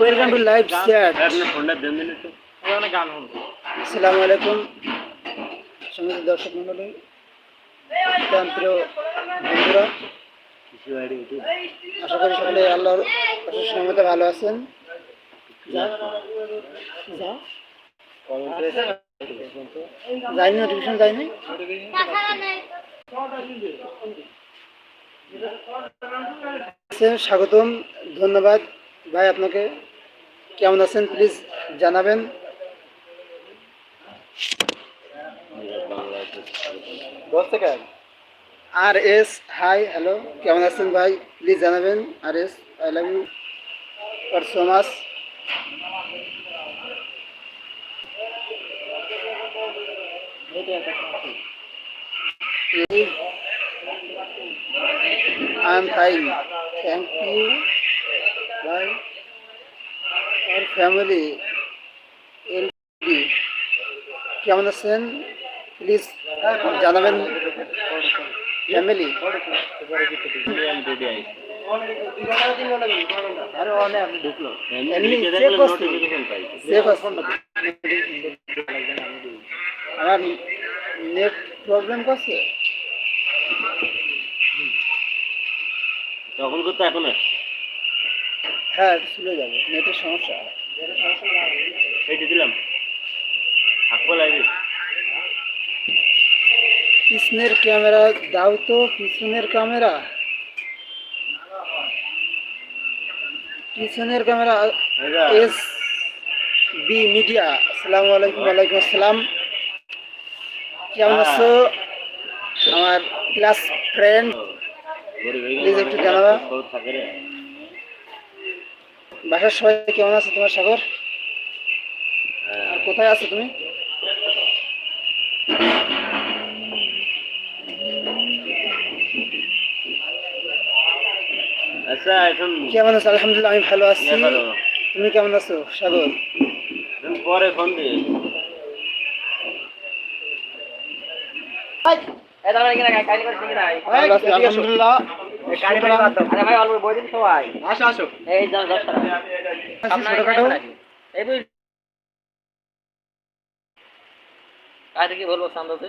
Welcome to live chat গান শুনতো আসসালামু আলাইকুম। সংগীত দর্শক মন্ডলী প্রিয় বন্ধুরা আশা করি সকলে আল্লাহর অশেষ ভালো আছেন। যা যা। যায়নি নোটিফিকেশন যায়নি আচ্ছা, স্বাগতম ধন্যবাদ। ভাই আপনাকে কেমন আছেন? প্লিজ জানাবেন। আর এস হাই হ্যালো কেমন আছেন ভাই? প্লিজ জানাবেন আর S I love you. For so much am fine thank you bye R family এল কেমন আছেন? প্লিজ জানাবেন ফ্যামিলি আমার নেট প্রবলেম করছে? তখন করতো এখন হ্যাঁ চলে যাবে। নেটের সমস্যা। এইটি দিলাম। থাকব লাগবে পিছনের ক্যামেরা দাও তো পিছনের ক্যামেরা। পিছনের ক্যামেরা এস বি মিডিয়া আসসালামু আলাইকুম ওয়ালাইকুম আসসালাম। কেমন আছো? আমার ক্লাস ফ্রেন্ড Please একটু জানাবা। বাসার সবাই কেমন আছে তোমার সাগর? আর কোথায় আছো তুমি? আচ্ছা এখন কেমন আছো? আলহামদুলিল্লাহ আমি ভালো আছি। তুমি কেমন আছো সাগর? পরে ফোন দিয়ে কাজে কি বলব সান্দতে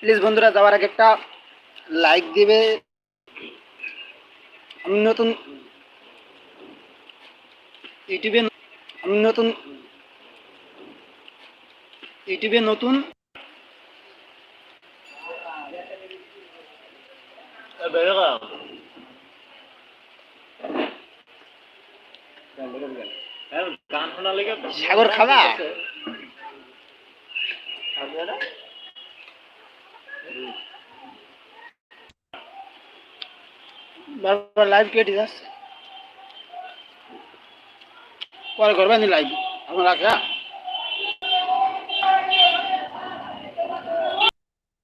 প্লিজ বন্ধুরা যাওয়ার আগে একটা লাইক দিবে। আমি নতুন ইউটিউবে আমি নতুন ইউটিউবে নতুন শোনা লেগে সাগর খাবা? বারবার লাইভ কেটে যাচ্ছে। পরে করবেন লাইভ আপনার রাখা